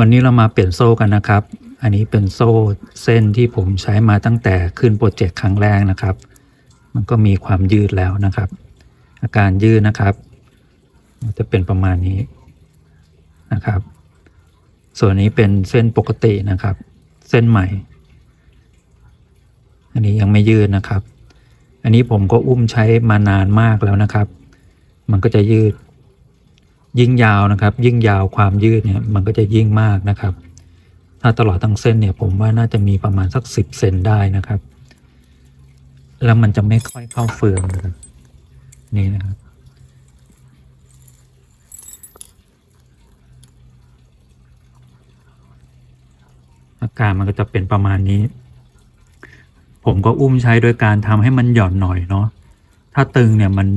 วันนี้เรามาเปลี่ยนโซ่กันนะครับ อันนี้เป็นโซ่เส้นที่ผมใช้มาตั้งแต่ขึ้นโปรเจกต์ครั้งแรกนะครับ มันก็มีความยืดแล้วนะครับ อาการยืดนะครับ จะเป็นประมาณนี้นะครับ ส่วนนี้เป็นเส้นปกตินะครับ เส้นใหม่ อันนี้ยังไม่ยืดนะครับ อันนี้ผมก็อุ้มใช้มานานมากแล้วนะครับ มันก็จะยืด ยิ่งยาวนะครับ ยิ่งยาวความยืดเนี่ยมันก็จะยิ่งมากนะครับ ถ้าตลอดทั้งเส้นเนี่ยผมว่าน่าจะมีประมาณสักสิบเซนได้นะครับ แล้วมันจะไม่ค่อยเข้าเฟืองนะครับนี่นะครับอาการมันก็จะเป็นประมาณนี้ ผมก็อุ้มใช้โดยการทำให้มันหย่อนหน่อยเนาะ ถ้าตึงเนี่ยมัน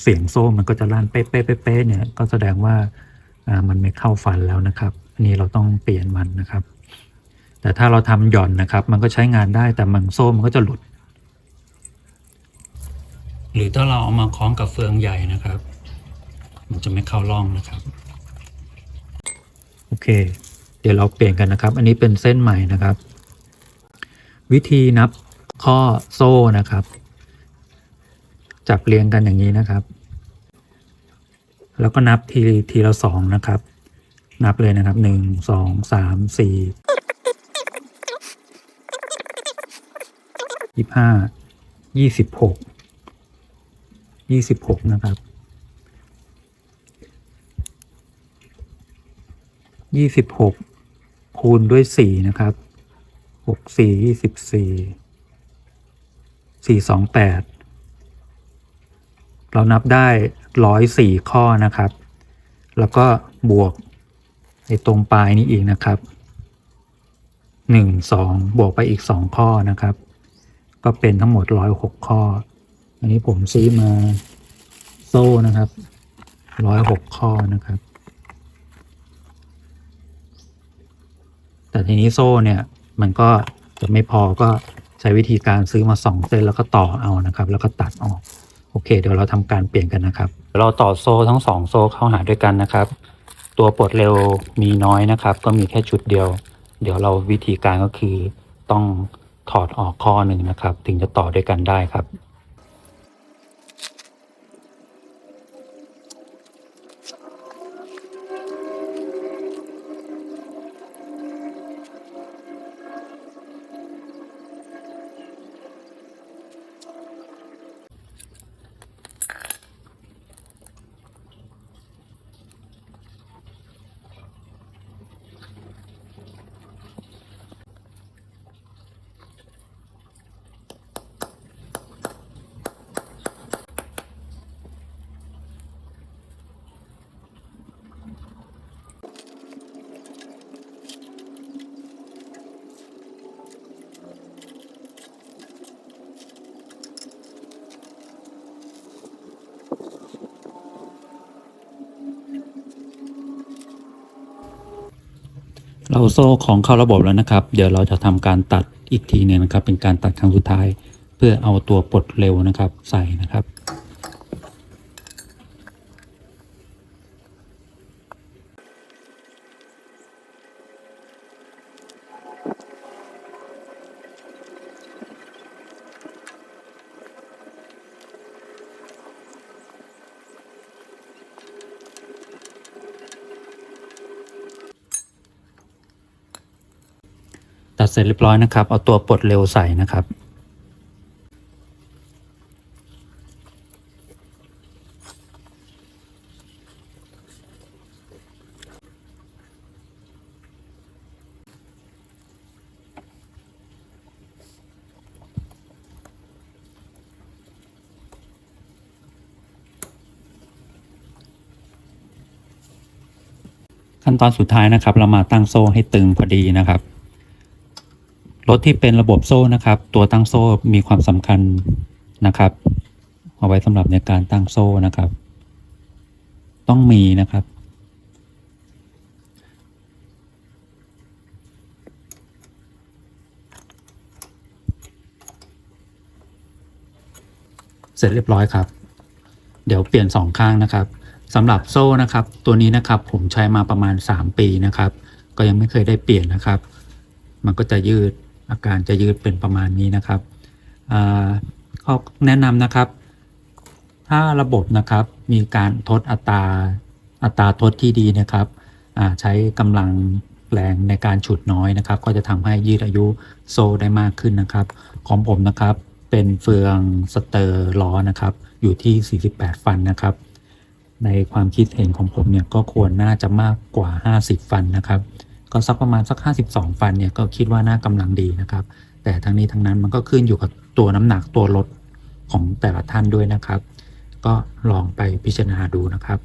เสียงโซ่มันก็จะลั่นเป๊ะๆเป๊ะๆเนี่ยก็แสดงว่าอ่ามันไม่เข้าฟันแล้วนะครับอันนี้เราต้องเปลี่ยนมันนะครับ แต่ถ้าเราทำหย่อนนะครับ มันก็ใช้งานได้แต่มันโซ่มันก็จะหลุด หรือถ้าเราเอามาคล้องกับเฟืองใหญ่นะครับ มันจะไม่เข้าร่องนะครับโอเค เดี๋ยวเราเปลี่ยนกันนะครับ อันนี้เป็นเส้นใหม่นะครับ วิธีนับข้อโซ่นะครับ จับเรียงกันอย่างนี้นะครับ แล้วก็นับทีทีละสองนะครับ นับเลยนะครับหนึ่งสองสามสี่ยี่ห้ายี่สิบหกยี่สิบหกนะครับยี่สิบหกคูณด้วยสี่นะครับหกสี่ยี่สิบสี่สี่สองแปด เรานับได้ร้อยสี่ข้อนะครับ แล้วก็บวกในตรงปลายนี้อีกนะครับหนึ่งสองบวกไปอีกสองข้อนะครับ ก็เป็นทั้งหมดร้อยหกข้อ อันนี้ผมซื้อมาโซ่นะครับร้อยหกข้อนะครับ แต่ทีนี้โซ่เนี่ยมันก็จะไม่พอก็ใช้วิธีการซื้อมาสองเส้นแล้วก็ต่อเอานะครับ แล้วก็ตัดออก โอเค เดี๋ยวเราทำการเปลี่ยนกันนะครับ เราต่อโซ่ทั้งสองโซ่เข้าหาด้วยกันนะครับ ตัวปลดเร็วมีน้อยนะครับ ก็มีแค่ชุดเดียว เดี๋ยวเราวิธีการก็คือต้องถอดออกข้อหนึ่งนะครับ ถึงจะต่อด้วยกันได้ครับ เราโซ่ของเข้าระบบแล้วนะครับ เดี๋ยวเราจะทำการตัดอีกทีหนึงนะครับ เป็นการตัดครั้งสุดท้าย เพื่อเอาตัวปลดเร็วนะครับ ใส่นะครับ ตัดเสร็จเรียบร้อยนะครับ เอาตัวปลดเร็วใส่นะครับ ขั้นตอนสุดท้ายนะครับ เรามาตั้งโซ่ให้ตึงพอดีนะครับ รถที่เป็นระบบโซ่นะครับ ตัวตั้งโซ่มีความสำคัญนะครับ เอาไว้สำหรับในการตั้งโซ่นะครับ ต้องมีนะครับ เสร็จเรียบร้อยครับ เดี๋ยวเปลี่ยนสองข้างนะครับสำหรับโซ่นะครับ ตัวนี้นะครับผมใช้มาประมาณ 3 ปีนะครับ ก็ยังไม่เคยได้เปลี่ยนนะครับ มันก็จะยืด อาการจะยืดเป็นประมาณนี้นะครับอ่าข้อแนะนำนะครับ ถ้าระบบนะครับมีการทดอัตราอัตราทดที่ดีนะครับใช้กำลังแรงในการฉุดน้อยนะครับ ก็จะทำให้ยืดอายุโซ่ได้มากขึ้นนะครับ ของผมนะครับเป็นเฟืองสเตอร์ล้อนะครับ อยู่ที่ 48 ฟันนะครับ ในความคิดเห็นของผมเนี่ยก็ควรน่าจะมากกว่า 50 ฟันนะครับ ก็สักประมาณสัก 52 ฟันเนี่ยก็คิดว่าน่ากำลังดีนะครับ แต่ทั้งนี้ทั้งนั้นมันก็ขึ้นอยู่กับตัวน้ำหนักตัวรถของแต่ละท่านด้วยนะครับ ก็ลองไปพิจารณาดูนะครับ